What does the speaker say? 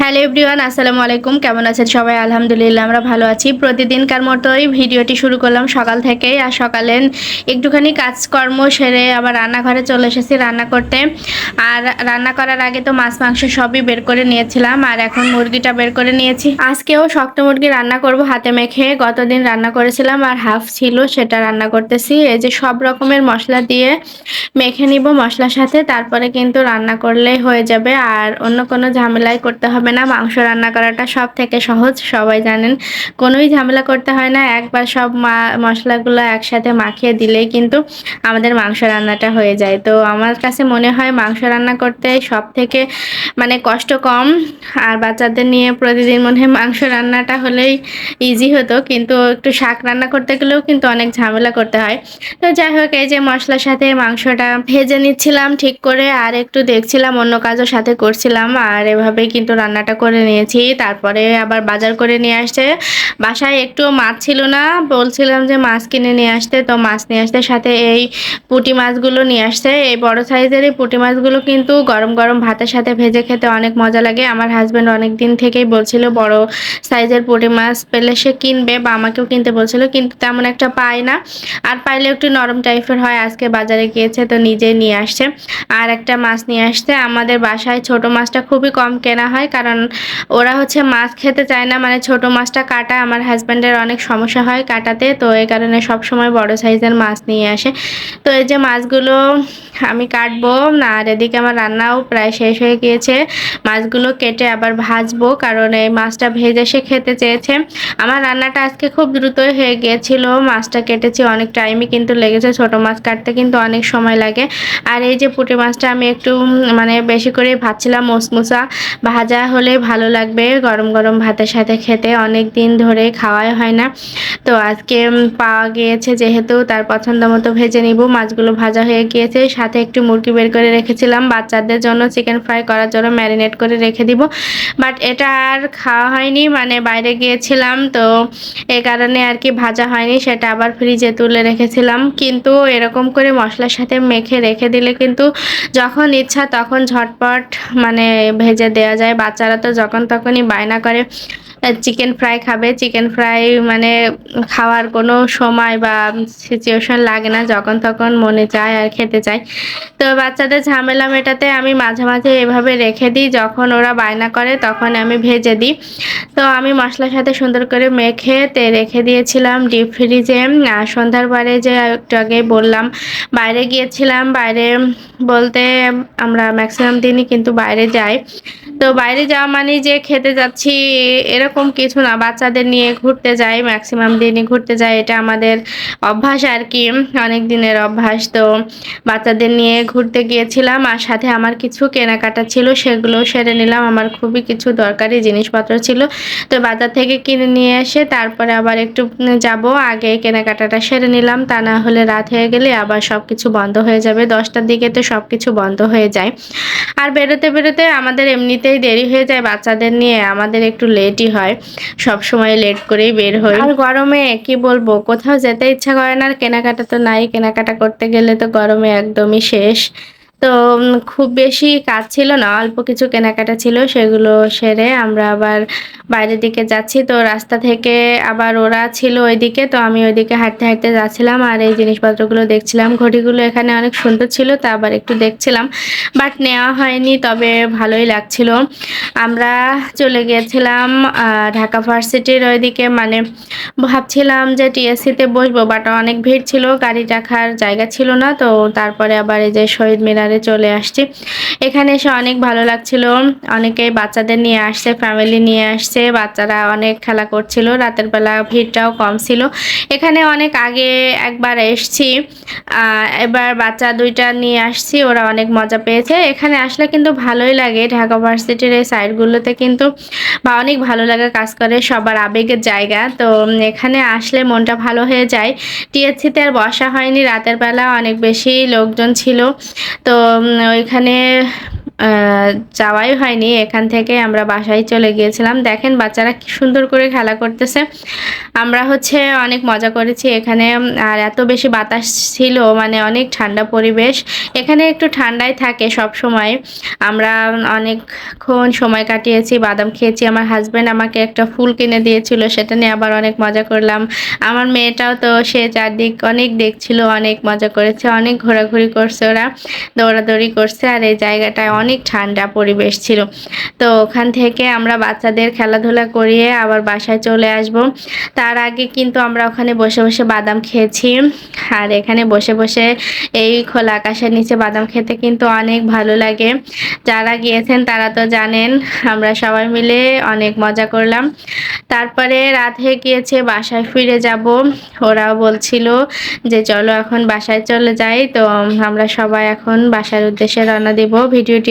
Hello everyone, আসসালামু আলাইকুম। কেমন আছেন সবাই? আলহামদুলিল্লাহ, আমরা ভালো আছি। প্রতিদিনকার মতোই ভিডিওটি শুরু করলাম সকাল থেকেই। আর সকালে একটুখানি কাজকর্ম সেরে আবার রান্নাঘরে চলে এসেছি রান্না করতে। আর রান্না করার আগে তো মাছ, মাংস সবই বের করে নিয়েছিলাম। আর এখন মুরগিটা বের করে নিয়েছি। আজকেও শক্ত মুরগি রান্না করব হাতে মেখে। গতদিন রান্না করেছিলাম আর হাফ ছিল, সেটা রান্না করতেছি। এই যে সব রকমের মশলা দিয়ে মেখে নিব মশলার সাথে। তারপরে কিন্তু রান্না করলে হয়ে যাবে। আর অন্য কোনো ঝামেলাই করতে হবে না, মাংস রান্না করাটা সব থেকে সহজ, সবাই জানেন। কোনোই ঝামেলা করতে হয় না, একবার সব মশলাগুলো একসাথে মাখিয়ে দিলেই কিন্তু আমাদের মাংস রান্নাটা হয়ে যায়। তো আমার কাছে মনে হয় মাংস রান্না করতে সব থেকে মানে কষ্ট কম, আর বাচ্চাদের নিয়ে প্রতিদিন মনে হয় মাংস রান্নাটা হলেই ইজি হতো, কিন্তু একটু শাক রান্না করতে গেলেও কিন্তু অনেক ঝামেলা করতে হয়। তো যাই হোক, এই যে মশলার সাথে মাংসটা ভেজে নিচ্ছিলাম ঠিক করে, আর একটু দেখছিলাম অন্য কাজও সাথে করছিলাম, আর এভাবেই কিন্তু রান্নাটা করে নিয়েছি, তারপরে আবার বাজার করে নিয়ে আসছে। বাসায় একটু মাছ ছিল না, বলছিলাম যে মাছ কিনে নিয়ে আসতে, তো মাছ নিয়ে আসতে সাথে এই পুঁটি মাছগুলো নিয়ে আসছে। এই বড় সাইজের এই পুঁটি মাছগুলো কিন্তু গরম গরম ভাতের সাথে ভেজে খেতে অনেক মজা লাগে। আমার হাজব্যান্ড অনেক দিন থেকেই বলছিল, বড় সাইজের পুঁটি মাছ পেলে সে কিনবে বা আমাকেও কিনতে বলছিল, কিন্তু তেমন একটা পায় না। আর পাইলে একটু নরম টাইপের হয়, আজকে বাজারে গিয়েছে, তো নিজে নিয়ে আসছে। আর একটা মাছ নিয়ে আসছে, আমাদের বাসায় ছোট মাছটা খুবই কম কেনা হয়, কারণ ওরা হচ্ছে মাছ খেতে চায় না মানে ছোট মাছটা কাটা আমার হাজব্যান্ডের অনেক সমস্যা হয় কাটাতে, তো এই কারণে সব সময় বড় সাইজের মাছ নিয়ে আসে। তো এই যে মাছগুলো আমি কাটবো, আর এদিকে আমার রান্নাও প্রায় শেষ হয়ে গিয়েছে। মাছগুলো কেটে আবার ভাজবো, কারণ এই মাছটা ভেজে সে খেতে চেয়েছে। আমার রান্নাটা আজকে খুব দ্রুতই হয়ে গিয়েছিল, মাছটা কেটেছি অনেক টাইমই কিন্তু লেগেছে, ছোট মাছ কাটতে কিন্তু অনেক সময় লাগে। আর এই যে পুঁটি মাছটা আমি একটু মানে বেশি করে ভাজছিলাম, মসমুসা ভাজা হলে ভালো লাগবে। গরম গরম ভাতের সাথে খেতে অনেক দিন ধরে খাওয়াই হয় না। তো আজকে পাওয়া গিয়েছে যেহেতু তার পছন্দ মতো ভেজে নিব। মাছগুলো ভাজা হয়ে গিয়েছে। সাথে একটু মুরগি বের করে রেখেছিলাম। বাচ্চাদের জন্য চিকেন ফ্রাই করার জন্য ম্যারিনেট করে রেখে দিব। বাট এটা আর খাওয়া হয়নি। মানে বাইরে গিয়েছিলাম তো এ কারণে আর কি ভাজা হয়নি। সেটা আবার ফ্রিজে তুলে রেখেছিলাম। কিন্তু এরকম করে মশলার সাথে মেখে রেখে দিলে কিন্তু যখন ইচ্ছা তখন ঝটপট মানে ভেজে দেওয়া যায়। বাচ্চারা তো যখন তখনই বায়না করে চিকেন ফ্রাই খাবে। চিকেন ফ্রাই মানে খাওয়ার কোনো সময় বা সিচুয়েশন লাগে না। যখন তখন মনে চায় আর খেতে চায়। তো বাচ্চাদের ঝামেলা মেটাতে আমি মাঝে মাঝে এভাবে রেখে দিই। যখন ওরা বায়না করে তখন আমি ভেজে দিই। তো আমি মশলার সাথে সুন্দর করে মেখে তে রেখে দিয়েছিলাম ডিপ ফ্রিজে সন্ধ্যার পরে যে একটু আগে বললাম, বাইরে গিয়েছিলাম। বাইরে বলতে আমরা ম্যাক্সিমাম দিনই কিন্তু বাইরে যাই। তো বাইরে যাওয়া মানে যে খেতে যাচ্ছি এরকম কিছু না, বাচ্চাদের নিয়ে ঘুরতে যাই ম্যাক্সিমাম দিনই ঘুরতে যাই, এটা আমাদের অভ্যাস আর কি, অনেক দিনের অভ্যাস। তো বাচ্চাদের নিয়ে ঘুরতে গিয়েছিলাম আর সাথে আমার কিছু কেনাকাটা ছিল সেগুলো সেরে নিলাম, আমার খুবই কিছু দরকারি জিনিসপত্র ছিল। তো বাজার থেকে কিনে নিয়ে এসে তারপরে আবার একটু যাব, আগে কেনাকাটাটা সেরে নিলাম, তা না হলে রাত হয়ে গেলে আবার সব কিছু বন্ধ হয়ে যাবে, দশটার দিকে তো সব কিছু বন্ধ হয়ে যায়। আর বেরোতে বেরোতে আমাদের এমনিতেই দেরি হয়ে যায়, বাচ্চাদের নিয়ে আমাদের একটু লেটই হয়। সব সময় লেট করেই বের হই। আর গরমে কি বলব, কোথাও যেতে ইচ্ছা করে না, আর কেনাকাটা তো নাই, কেনাকাটা করতে গেলে তো গরমে একদমই শেষ। তো খুব বেশি কাজ ছিল না, অল্প কিছু কেনাকাটা ছিল, সেগুলো সেরে আমরা আবার বাইরের দিকে যাচ্ছি। তো রাস্তা থেকে আবার ওরা ছিল ওইদিকে, তো আমি ওইদিকে হাঁটতে হাঁটতে যাচ্ছিলাম আর এই জিনিসপত্রগুলো দেখছিলাম। ঘড়িগুলো এখানে অনেক সুন্দর ছিল, তা আবার একটু দেখছিলাম, বাট নেওয়া হয়নি, তবে ভালোই লাগছিল। আমরা চলে গিয়েছিলাম ঢাকা ভার্সিটির ওইদিকে মানে ভাবছিলাম যে টিএসসিতে বসবো, বাট অনেক ভিড় ছিল, গাড়ি রাখার জায়গা ছিল না, তো তারপরে আবার এই যে শহীদ মিনারে চলে আসছি। এখানে এসে অনেক ভালো লাগছিল। অনেকে বাচ্চাদের নিয়ে আসছে ফ্যামিলি নিয়ে আসছে, বাচ্চারা অনেক খেলা করছিল, রাতের বেলা ভিড়টাও কম ছিল। এখানে অনেক আগে একবার এসছি এবার বাচ্চা দুইটা নিয়ে আসছি, ওরা অনেক মজা পেয়েছে। এখানে আসলে কিন্তু ভালোই লাগে, ঢাকা ভার্সিটির এই সাইডগুলোতে কিন্তু, বা অনেক ভালো লাগে কাজ করে, সবার আবেগের জায়গা। তো এখানে আসলে মনটা ভালো হয়ে যায়। টিএসসিতে আর বসা হয়নি, রাতের বেলা অনেক বেশি লোকজন ছিল। তো ওইখানে যাওয়াই হয়নি। এখান থেকে আমরা বাসায় চলে গিয়েছিলাম। দেখেন বাচ্চারা কি সুন্দর করে খেলা করতেছে। আমরা হচ্ছে অনেক মজা করেছি এখানে। আর এত বেশি বাতাস ছিল মানে অনেক ঠান্ডা পরিবেশ। এখানে একটু ঠান্ডাই থাকে সব সময়। আমরা অনেকক্ষণ সময় কাটিয়েছি, বাদাম খেয়েছি। আমার হাজব্যান্ড আমাকে একটা ফুল কিনে দিয়েছিল, সেটা নিয়ে আবার অনেক মজা করলাম। আমার মেয়েটাও তো সে চারদিক অনেক দেখছিল, অনেক মজা করেছে, অনেক ঘোরাঘুরি করছে ওরা, দৌড়াদৌড়ি করছে। আর এই জায়গাটায় অনেক ঠান্ডা পরিবেশ ছিল। তো ওখান থেকে আমরা বাচ্চাদের খেলাধুলা করিয়ে আবার বাসায় চলে আসব। তার আগে কিন্তু আমরা ওখানে বসে বসে বাদাম খেয়েছি। আর এখানে বসে বসে এই খোলা আকাশের নিচে বাদাম খেতে কিন্তু অনেক ভালো লাগে। যারা গিয়েছেন তারা তো জানেন, আমরা সবাই মিলে অনেক মজা করলাম। তারপরে রাত হয়ে গিয়েছে বাসায় ফিরে যাব। ওরাও বলছিল যে, চলো এখন বাসায় চলে যাই। তো আমরা সবাই এখন বাসার উদ্দেশ্যে রওনা দিব। ভিডিওটি